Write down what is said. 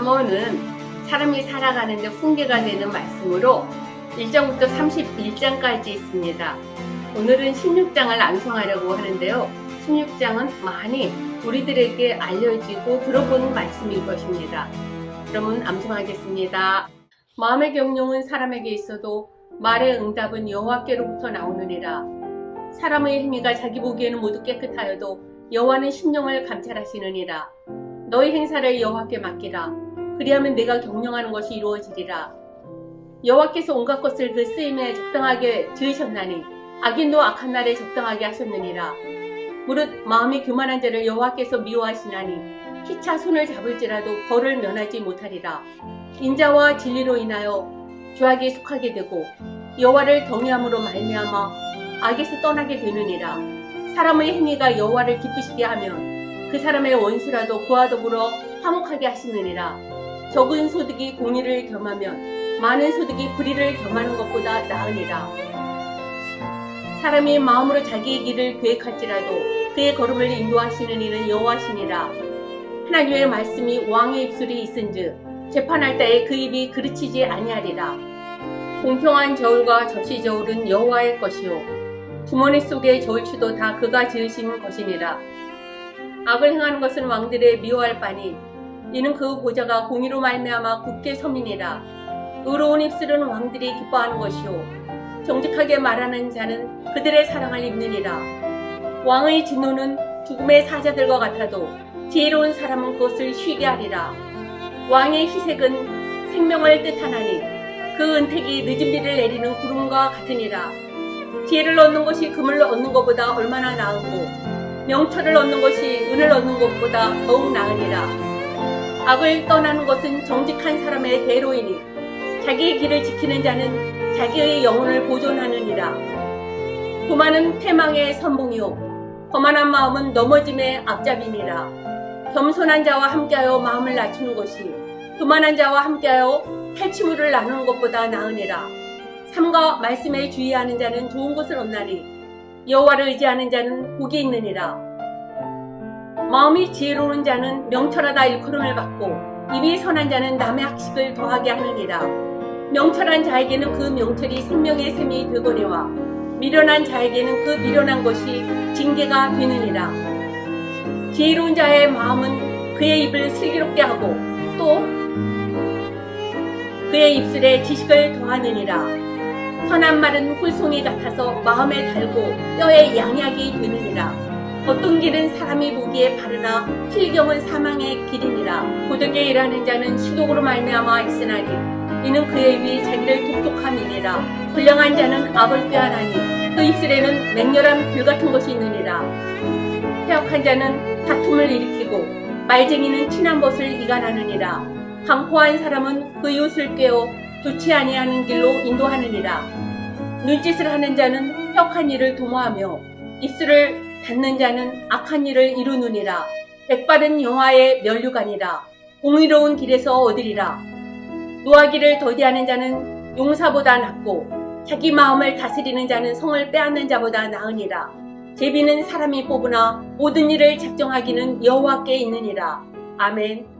잠언은 사람이 살아가는데 훈계가 되는 말씀으로 1장부터 31장까지 있습니다. 오늘은 16장을 낭송하려고 하는데요. 16장은 많이 우리들에게 알려지고 들어본 말씀일 것입니다. 그러면 암송하겠습니다. 마음의 경륜은 사람에게 있어도 말의 응답은 여호와께로부터 나오느니라. 사람의 행위가 자기 보기에는 모두 깨끗하여도 여호와는 심령을 감찰하시느니라. 너희 행사를 여호와께 맡기라. 그리하면 내가 경영하는 것이 이루어지리라. 여호와께서 온갖 것을 그 쓰임에 적당하게 지으셨나니 악인도 악한 날에 적당하게 하셨느니라. 무릇 마음이 교만한 자를 여호와께서 미워하시나니 피차 손을 잡을지라도 벌을 면하지 못하리라. 인자와 진리로 인하여 죄악에 속하게 되고 여호와를 경외함으로 말미암아 악에서 떠나게 되느니라. 사람의 행위가 여호와를 기쁘시게 하면 그 사람의 원수라도 그와 더불어 화목하게 하시느니라. 적은 소득이 공의를 겸하면 많은 소득이 불의를 겸하는 것보다 나으니라. 사람이 마음으로 자기의 길을 계획할지라도 그의 걸음을 인도하시는 이는 여호와시니라. 하나님의 말씀이 왕의 입술이 있은즉 재판할 때에 그 입이 그르치지 아니하리라. 공평한 저울과 접시 저울은 여호와의 것이요 주머니 속의 저울추도 다 그가 지으신 것이니라. 악을 행하는 것은 왕들의 미워할 바니 이는 그 보좌가 공의로 말미암아 굳게 섬이니라. 의로운 입술은 왕들이 기뻐하는 것이요 정직하게 말하는 자는 그들의 사랑을 입느니라. 왕의 진노는 죽음의 사자들과 같아도 지혜로운 사람은 그것을 쉬게 하리라. 왕의 희색은 생명을 뜻하나니 그 은택이 늦은 비를 내리는 구름과 같으니라. 지혜를 얻는 것이 금을 얻는 것보다 얼마나 나은고 명철을 얻는 것이 은을 얻는 것보다 더욱 나으니라. 악을 떠나는 것은 정직한 사람의 대로이니 자기의 길을 지키는 자는 자기의 영혼을 보존하느니라. 교만은 패망의 선봉이요 거만한 마음은 넘어짐의 앞잡이니라. 겸손한 자와 함께하여 마음을 낮추는 것이 교만한 자와 함께하여 탈취물을 나누는 것보다 나으니라. 삼가 말씀에 주의하는 자는 좋은 것을 얻나니 여호와를 의지하는 자는 복이 있느니라. 마음이 지혜로운 자는 명철하다 일컬음을 받고 입이 선한 자는 남의 학식을 더하게 하느니라. 명철한 자에게는 그 명철이 생명의 샘이 되거니와 미련한 자에게는 그 미련한 것이 징계가 되느니라. 지혜로운 자의 마음은 그의 입을 슬기롭게 하고 또 그의 입술에 지식을 더하느니라. 선한 말은 꿀송이 같아서 마음에 달고 뼈에 양약이 되느니라. 어떤 길은 사람이 보기에 바르나 필경은 사망의 길이니라. 고독에 일하는 자는 시독으로 말미암아 있으나니 이는 그의 입이 자기를 독독함이니라. 불량한 자는 악을 꾀하나니 그 입술에는 맹렬한 불 같은 것이 있느니라. 폐역한 자는 다툼을 일으키고 말쟁이는 친한 것을 이간하느니라. 강포한 사람은 그 이웃을 꿰어 좋지 아니하는 길로 인도하느니라. 눈짓을 하는 자는 혁한 일을 도모하며 입술을 닫는 자는 악한 일을 이루느니라. 백발은 영화의 면류관이라. 공의로운 길에서 얻으리라. 노하기를 더디하는 자는 용사보다 낫고 자기 마음을 다스리는 자는 성을 빼앗는 자보다 나으니라. 제비는 사람이 뽑으나 모든 일을 작정하기는 여호와께 있느니라. 아멘.